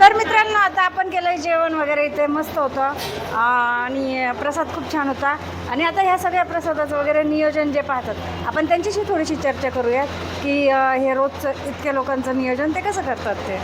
तर मित्रांनो आता आपण केलं जेवण वगैरे इथे मस्त होतं. आणि प्रसाद खूप छान होता. आणि आता ह्या सगळ्या प्रसादाचं वगैरे नियोजन जे पाहतात आपण त्यांच्याशी थोडीशी चर्चा करूयात की हे रोजचं इतक्या लोकांचं नियोजन ते कसं करतात ते.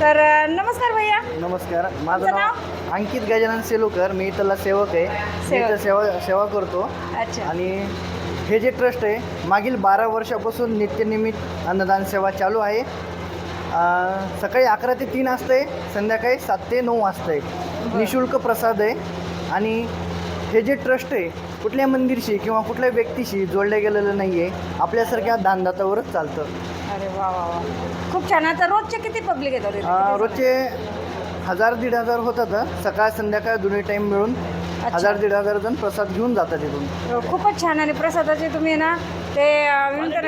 तर नमस्कार भैया. नमस्कार. माझं नाव अंकित गजानन सेलुकर. मी इथला सेवक आहे. सेवक. इथं सेवा सेवा करतो. अच्छा. आणि हे जे ट्रस्ट आहे मागील बारा वर्षापासून नित्यनियमित अन्नदान सेवा चालू आहे. सकाळी अकरा ते तीन असते संध्याकाळी सात ते नऊ असते निशुल्क प्रसाद आहे आणि हे जे ट्रस्ट आहे कुठल्या मंदिरशी किंवा कुठल्या व्यक्तीशी जोडलं गेलेलं नाही आहे आपल्यासारख्या दानदातावरच चालतं. अरे वा वा वा. खूप छान. आता रोजचे किती पब्लिक येतात? रोजचे हजार दीड हजार होतात सकाळ संध्याकाळ दोन्ही टाईम मिळून हजार दीड हजार जण प्रसाद घेऊन जातात इथून. हो, खूपच छान आणि प्रसादाचे तुम्ही ना ते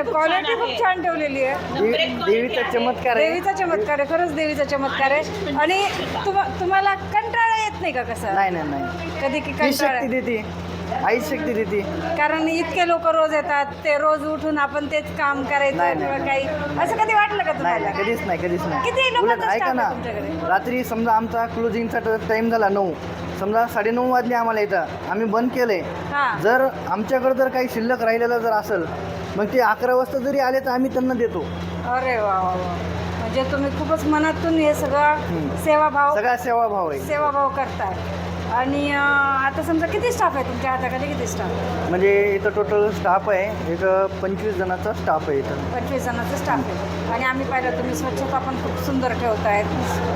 क्वालिटी खूप छान ठेवलेली आहे. देवी- देवीचा चमत्कार आहे. देवीचा चमत्कार आहे. खरंच देवीचा चमत्कार आहे. आणि तुम- तुम्हाला कंटाळा येत नाही का कसं? नाही नाही नाही. कधी की ती कंटाळा शक्ती देते. आई शक्ती देते कारण इतके लोक रोज येतात ते रोज उठून आपण तेच काम करायचं नाही, किंवा काही. असं कधी वाटलं का नाही तुम्हाला? नाही कधीच नाही कधीच नाही. किती लोकांचा उलट ऐका ना. तुमच्याकडे? रात्री समजा आमचा क्लोजिंगचा टाईम झाला नऊ. समजा साडेनऊ वाजले आम्हाला इथं. आम्ही बंद केले. हा. जर आमच्याकडे जर काही शिल्लक राहिलेलं जर असेल मग ते अकरा वाजता जरी आले तर आम्ही त्यांना देतो. अरे वा वा वा. म्हणजे तुम्ही खूपच मनातून हे सगळं हम्म. सेवाभाव सगळा सेवाभाव आहे. सेवाभाव करताय आणि आता समजा किती स्टाफ आहे तुमच्या हाताखाली? किती स्टाफ म्हणजे इथं टोटल स्टाफ आहे. इथं पंचवीस जणांचा स्टाफ आहे इथं. पंचवीस जणांचा स्टाफ आहे. आणि आम्ही पाहिलं तुम्ही स्वच्छता पण खूप सुंदर ठेवतायत.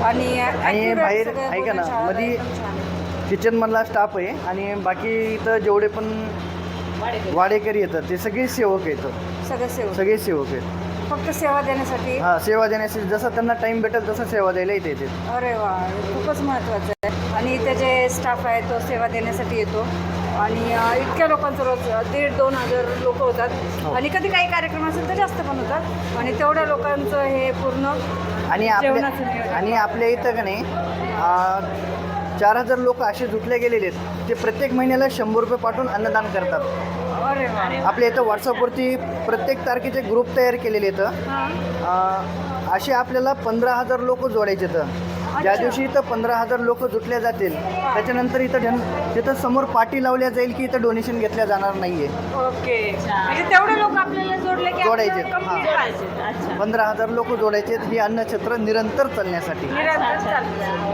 आणि accurate बाहेर ऐका ना, मधी- एकदम छान आहे. किचनमधला स्टाफ आहे. आणि बाकी इथं जेवढे पण वाडेकरी. येतात ते सगळे सेवक येतात सगळे सेवक. सगळे सेवक आहेत. फक्त सेवा देण्यासाठी? हां सेवा देण्यासाठी जसं त्यांना टाईम भेटेल तसं सेवा द्यायला इथे येते अरे वा खूपच महत्त्वाचं आहे. आणि इथे जे स्टाफ आहे तो सेवा देण्यासाठी येतो. आणि इतक्या लोकांचं रोज दीड दोन हजार लोक होतात. हो. आणि कधी काही कार्यक्रम असेल तर जास्त पण होतात. आणि तेवढ्या लोकांचं हे पूर्ण आणि जेवणाचं. आणि आपल्या इथं का नाही चार हजार लोक असे जुटले गेलेले आहेत ते प्रत्येक महिन्याला शंभर रुपये पाठवून अन्नदान करतात. आपल्या इथं व्हॉट्सअपवरती प्रत्येक तारखेचे ग्रुप तयार केलेले आहेत. हां. असे आपल्याला पंधरा हजार लोक जोडायचे तर ज्या. दिवशी इथं पंधरा हजार लोक जुटल्या जातील त्याच्यानंतर इथं जन तिथं समोर पाटी लावल्या जाईल की इथं डोनेशन घेतल्या जाणार नाही आहे ओके. म्हणजे तेवढे लोक आपल्याला जोडले की जोडायचे, आपल्याला complete हां. पाहिजे. अच्छा. पंधरा हजार लोक जोडायचे ही अन्नछत्र निरंतर चालण्यासाठी. निरंतर चालतं.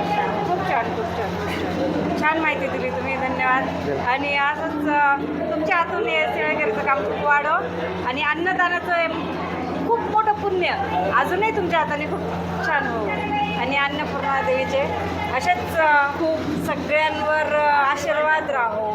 खूप छान खूप छान. खूप छान छान माहिती दिली तुम्ही धन्यवाद. आणि असंच अं, तुमच्या हातून हे सेवेकरीचं काम खूप वाढव. आणि अन्नदानाचं हे खूप मोठं पुण्य. अजूनही तुमच्या हाताने खूप छान हो आणि अन्नपूर्णा देवीचे असेच खूप सगळ्यांवर आशीर्वाद राहो.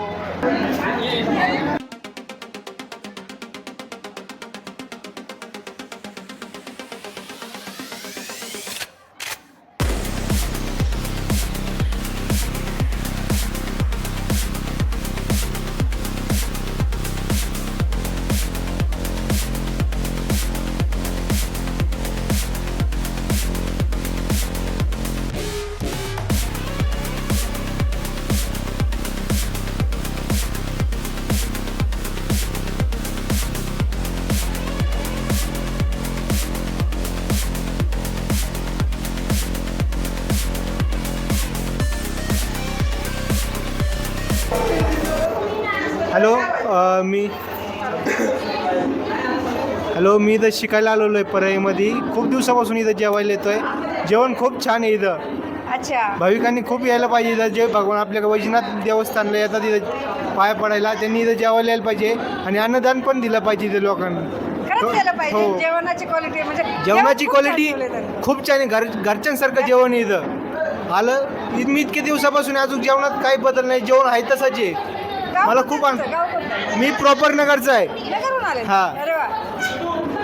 हॅलो मी हॅलो मी इथं शिकायला आलेलो आहे परळीमध्ये. खूप दिवसापासून इथं जेवायला येतो आहे जेवण खूप छान आहे इथं. अच्छा. भाविकांनी खूप यायला पाहिजे इथं. जे भगवान आपल्या वैजनाथ देवस्थानला येतात इथं पाया पडायला त्यांनी इथं जेवायला यायला पाहिजे आणि अन्नदान पण दिलं पाहिजे इथं लोकांना. खरंच केलं पाहिजे. हो. जेवणाची क्वालिटी म्हणजे जेवणाची जेवण खूप छान क्वालिटी ठेवलंय त्यांनी. खूप छान आहे. घर घरच्यांसारखं जेवण आहे इथं. आलं इ- मी इतके दिवसापासून अजून जेवणात काही बदल नाही. जेवण आहे तसंच आहे. मला खूप आन- तुमचं? गाव कोणतं? मी प्रॉपर नगरचा आहे. नगरहून आले. हा. अरे वा.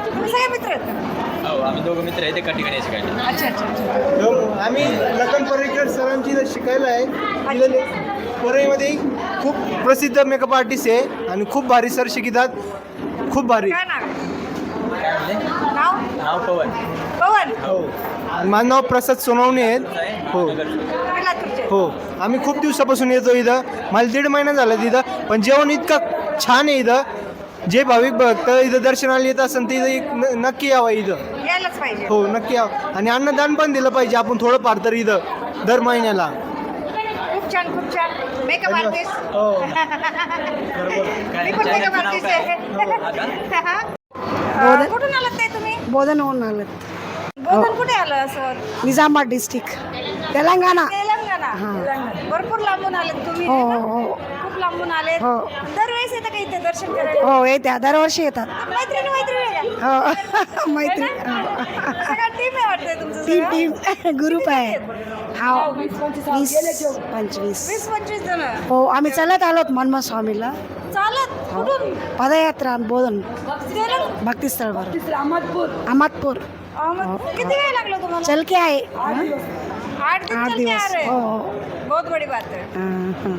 तुम्ही सगळे मित्र आहेत का? हो आम्ही दोघं मित्र आहेत एका ठिकाणी शिकायला अच्छा अच्छा अच्छा. आम्ही लखन पर्रिकर सरांची इथं शिकायला आहे. इथं परळीमध्ये खूप प्रसिद्ध मेकअप आर्टिस्ट आहे आणि खूप भारी सर शिकतात. खूप भारी. काय नाव? आहे? काय म्हणले नाव? नाव पवन. पवन. हो. आणि माझं नाव प्रसाद सोनवणे आहे. हो. हो. आम्ही खूप दिवसापासून येतो इथं. मला दीड महिना झाला तिथं पण जेवण इतकं छान आहे इथं. जे भाविक भक्त इथं दर्शनाला येत असेल ते इथं न- नक्की यावं इथं. यायलाच पाहिजे. हो नक्की यावं. आणि अन्नदान पण दिलं पाहिजे आपण थोडंफार तर इथं दर महिन्याला. खूप छान खूप छान. मेकअप आर्टिस्ट हो. मी पण मेकअप आर्टिस्ट आहे. अं, कुठून आलात तुम्ही? बोधन होऊन आलं बोधन कुठे आलं असं? निजामाबाद डिस्ट्रिक्ट. तेलंगणा. भरपूर लांबून आलेत तुम्ही हो नाही हो का? खूप लांबून आलेत. हो. दरवेळेस येतं का इथे दर्शन करायला? हो येत्या. दरवर्षी येतात. मैत्रिणी मैत्रिणी? हो. मैत्री सगळं टीम आहे वाटतंय तुमचं टीम सगळं? टीम ग्रुप आहे. हा. वीस पंचवीस वीस पंचवीस. जण. हो आम्ही चालत आलोत मनमोहन स्वामीला चालत कुठून? पदयात्रा बोधन. भक्तीस्थळवर अहमदपूर. अहमद किती वेळ लागला तुम्हाला? चल के आहे आठ दिन आठ आ दिवस. रहे हो हैं. हो बहुत बडी बात आहे. हां, हां,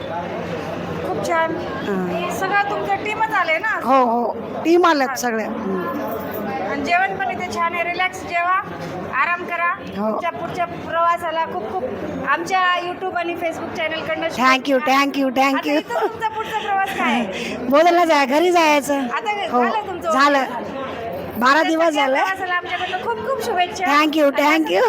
खूप छान. हां. सगळं तुमचं टीमच आले ना? हो हो. टीम आल्यात सगळ्या. हं. आणि जेवण पण इथे छान आहे. रिलॅक्स जेवा. आराम करा. हो. तुमच्या पुढच्या प्रवासाला खूप खूप आमच्या युट्यूब आणि Facebook channel thank you thank you thank you तुमचा पुढचा प्रवास काय आहे? बोधनला जाय घरी जायचं. आता हो. झालं तुमचं झालं. बारा दिवस झालं. आमच्याकडनं खूप खूप शुभेच्छा. थँक्यू थँक्यू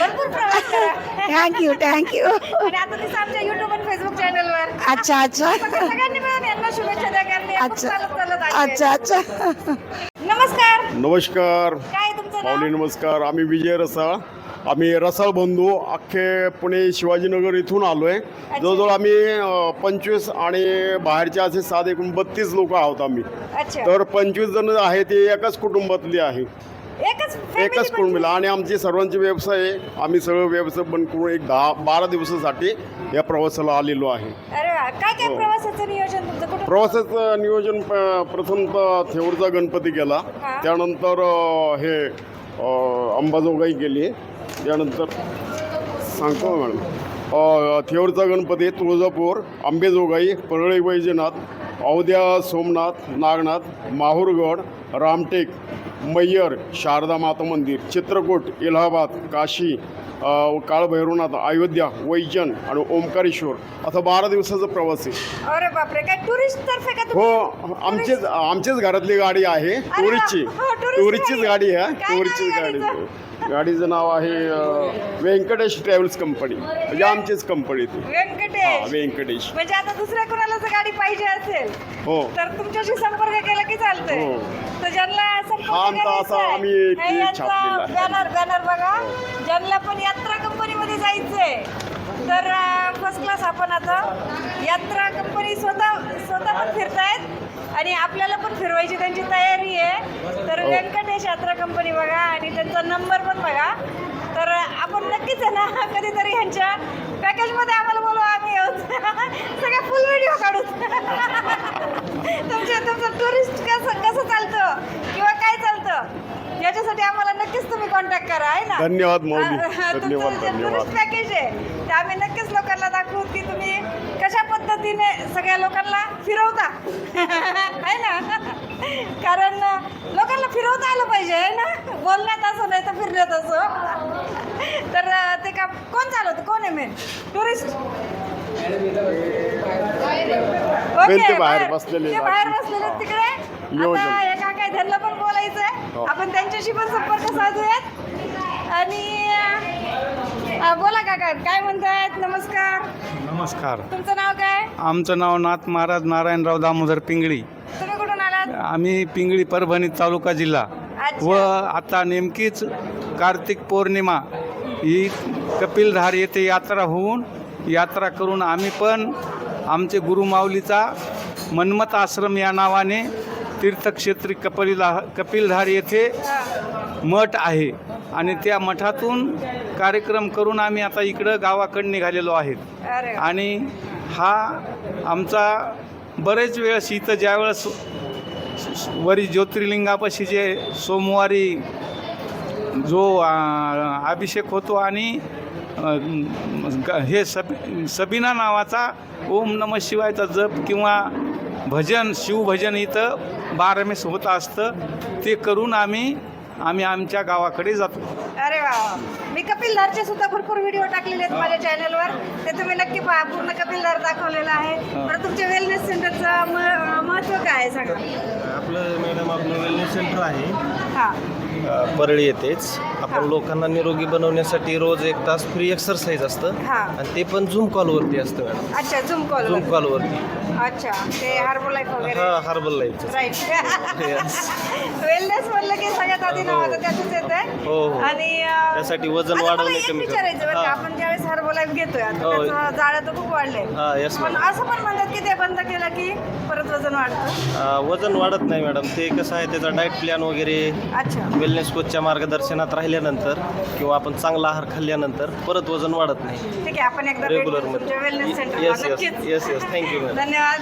भरपूर प्रवास करा. थँक्यू थँक्यू आणि आता दिसं आमच्या युट्यूब आणि फेसबुक चॅनलवर अच्छा अच्छा. सगळ्यांनी मिळून यांना शुभेच्छा द्या कारण हे खूप अच्छा. चालत चालत आले. अच्छा अच्छा. नमस्कार. नमश्कार काय तुमचं नाव? माऊली नमस्कार. आम्ही विजय रसाळ. आम्ही रसाळ बंधू अख्खे पुणे शिवाजीनगर इथून आलो आहे जवळजवळ आम्ही पंचवीस आणि बाहेरचे असे सात एकूण बत्तीस लोक आहोत आम्ही. अच्छा. तर पंचवीस जण आहे ते एकाच कुटुंबातली आहे. एकच म्हणजे? कुटुंबाला आणि आमचे सर्वांचे व्यवसाय आहे. आम्ही सगळं व्यवसाय बंद करून एक दहा बारा दिवसासाठी या प्रवासाला आलेलो आहे. अरे वा. काय काय हो. प्रवासाचं नियोजन तुमचं? कुठं प्रवासाचं नियोजन प- प्रथमतः थेऊरचा गणपती गेला. त्यानंतर अ, हे अ, अंबाजोगाई गेली. त्यानंतर सांगतो ना मॅडम अ, थेऊरचा गणपती तुळजापूर आंबेजोगाई परळी वैजनाथ अवध्या सोमनाथ नागनाथ माहूरगड रामटेक मैयर शारदा माता मंदिर चित्रकूट इलाहाबाद काशी काळभैरवनाथ अयोध्या वैजन आणि ओंकारेश्वर असा बारा दिवसाचा प्रवास आहे अरे बापरे काय टुरिस्ट तर्फे का हो आमचेच आमचेच घरातली गाडी आहे. टुरिस्टची हो, टुरिस्ट टुरिस्टचीच गाडी. गाडी आहे टुरिस्टचीच गाडी? गाडीचं नाव आहे अ, व्यंकटेश ट्रॅव्हल्स कंपनी. म्हणजे आमचीच कंपनी ती. हा व्यंकटेश व्यंकटेश म्हणजे आता दुसऱ्या कोणाला जर गाडी पाहिजे असेल हो. तर तुमच्याशी संपर्क केला की चालतंय? हो. तर ज्यांना संपर्क हा आमचा करायचा असा आहे, आम्ही एक हे यांचा छापलेला आहे. बॅनर बॅनर बघा. ज्यांना पण यात्रा कंपनीमध्ये जायचंय तर फर्स्ट क्लास आपण आता यात्रा कंपनी स्वतः स्वतः पण फिरतायत आणि आपल्याला पण फिरवायची त्यांची तयारी आहे. व्यंकटेश यात्रा कंपनी बघा आणि त्यांचा नंबर पण बघा. तर आपण नक्कीच आहे ना कधीतरी ह्यांच्या पॅकेजमध्ये आम्हाला बोलवा आम्ही येऊ. सगळ्या फुल व्हिडिओ काढू तुमचे तुमचं टुरिस्ट कसं कसं चालतं? किंवा काय चालतं? याच्यासाठी आम्हाला नक्कीच तुम्ही कॉन्टॅक्ट करा आहे ना? धन्यवाद तुमचं जे धन्यवाद. टुरिस्ट पॅकेज आहे ते आम्ही नक्कीच लोकांना दाखवू की तुम्ही कशा पद्धतीने सगळ्या लोकांना फिरवता. आहे ना? कारण लोकांना फिरवता आलं पाहिजे आहे ना? बोलण्यात असं नाही तर फिरण्यात असं. तर ते का कोण चालवतं? कोण आहे मेन टुरिस्ट ते बाहेर बसलेले ते बाहेर बसलेले तिकडे. आता हे आहेत, त्यांना पण बोलायचंय. हो. आपण त्यांच्याशी पण संपर्क साधूयात. आणि बोला काका काय म्हणतायत? नमस्कार. नमस्कार. तुमचं नाव काय? आमचं नाव नाथ महाराज नारायणराव दामोदर पिंगळी. आम्ही पिंगळी परभणी तालुका जिल्हा. व आता नेमकीच कार्तिक पौर्णिमा ही कपिलधार येथे यात्रा होऊन यात्रा करून आम्ही पण आमचे गुरुमाऊलीचा मन्मथ आश्रम या नावाने तीर्थक्षेत्री कपिलधा कपिलधार येथे मठ आहे आणि त्या मठातून कार्यक्रम करून आम्ही आता इकडं गावाकडे निघालेलो आहेत. आणि हा आमचा बरेच वेळेस इथं ज्यावेळेस वरी ज्योतिर्लिंगापाशी जे सोमवारी जो अभिषेक होतो आणि ग- हे सब सबीना नावाचा ओम नम शिवायचा जप किंवा भजन शिवभजन इथं बारमेस होत असतं ते करून आम्ही आम्ही आमच्या गावाकडे जातो. अरे वा वा. मी कपिलधारचे सुद्धा भरपूर व्हिडिओ टाकलेले आहेत माझ्या चॅनलवर ते तुम्ही नक्की पहा. पूर्ण कपिलधार दाखवलेला आहे. बरं तुमच्या वेलनेस सेंटरचं महत्त्व काय आहे सांगा? आपलं मॅडम आपलं वेलनेस सेंटर आहे. हां. परळी येतेच हा. आपण लोकांना निरोगी बनवण्यासाठी रोज एक तास फ्री एक्सरसाइज असतं. हा. आणि ते पण झूम कॉलवरती असतं मॅडम अच्छा झूम कॉल झूम कॉलवरती अच्छा ते हार्बो लाईफ वगैरे. हा हार्बल लाईफचं राईट. वेलनेस म्हणलं की सगळ्यात आधी नाव आता त्यातच येत हो, हो. आणि अं, त्यासाठी वजन आता मला वाढवणे एक कमी विचारायचं बरं का हा. आपण ज्यावेळेस हार्बो लाईफ घेतोय आता हो. त्याचं जाळं तर खूप वाढलंय. हा येस पण असं पण म्हणतात की ते बंद केलं की परत वजन वाढतं. अ, वजन वाढत नाही मॅडम ते कसं आहे त्याचा डाएट प्लॅन वगैरे अच्छा. वेलनेस कोचच्या मार्गदर्शनात राहिल्यानंतर किंवा आपण चांगला आहार खाल्ल्यानंतर परत वजन वाढत नाही. ठीक आहे आपण एकदा भेट रेग्युलर देऊ तुमच्या मध्ये wellness centre yes yes yes yes thank you madam धन्यवाद.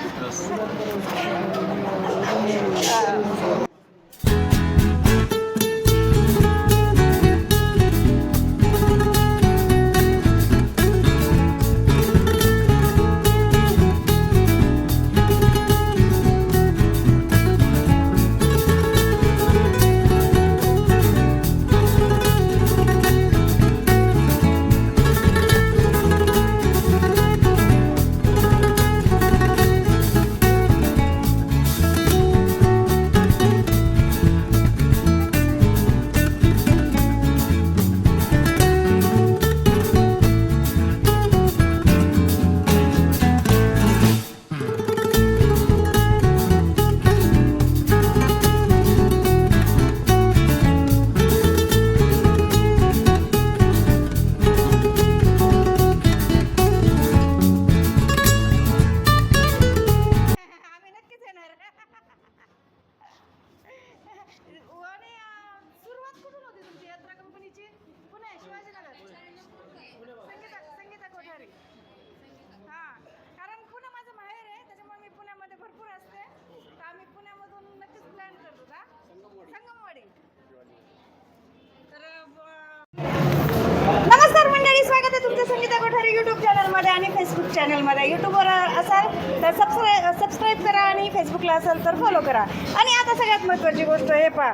चॅनलमध्ये यूट्यूबवर असाल तर सबस्क्राईब सबस्क्राईब करा आणि फेसबुकला असाल तर फॉलो करा. आणि आता सगळ्यात महत्त्वाची गोष्ट हे पहा.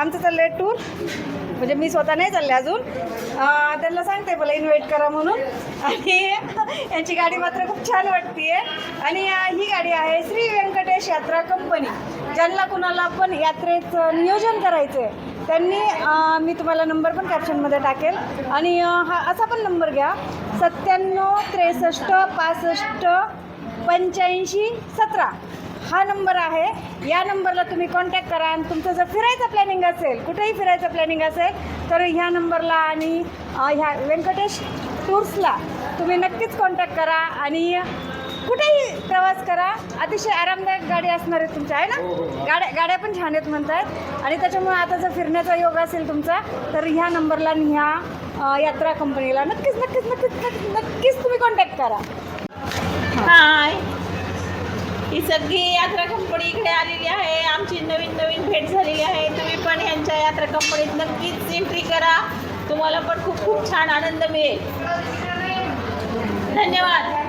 आमचं चाललं आहे टूर म्हणजे मी स्वतः नाही चालले अजून. त्यांना सांगते मला इन्व्हाइट करा म्हणून. आणि यांची गाडी मात्र खूप छान वाटते आणि ही गाडी आहे श्री व्यंकटेश यात्रा कंपनी ज्यांना कुणाला पण यात्रेचं नियोजन करायचं आहे त्यांनी मी तुम्हाला नंबर पण कॅप्शनमध्ये टाकेल. आणि हा असा पण नंबर घ्या. सत्त्याण्णव त्रेसष्ट पासष्ट पंच्याऐंशी सतरा. हा नंबर आहे. या नंबरला तुम्ही कॉन्टॅक्ट करा आणि तुमचं जर फिरायचं प्लॅनिंग असेल कुठेही फिरायचं प्लॅनिंग असेल तर ह्या नंबरला आणि ह्या व्यंकटेश टूर्सला तुम्ही नक्कीच कॉन्टॅक्ट करा. आणि कुठेही प्रवास करा. अतिशय आरामदायक गाडी असणार आहे तुमच्या आहे ना? गाड्या गाड्या पण छान आहेत म्हणतायत. आणि त्याच्यामुळे आता जर फिरण्याचा योग असेल तुमचा तर ह्या नंबरला आणि ह्या यात्रा कंपनीला नक्कीच नक्कीच नक्कीच नक्कीच नक्कीच तुम्ही कॉन्टॅक्ट करा. हाय ही सगळी यात्रा कंपनी इकडे आलेली आहे. आमची नवीन नवीन भेट झालेली आहे. तुम्ही पण ह्यांच्या यात्रा कंपनीत नक्कीच एंट्री करा. तुम्हाला पण खूप खूप छान आनंद मिळेल. धन्यवाद.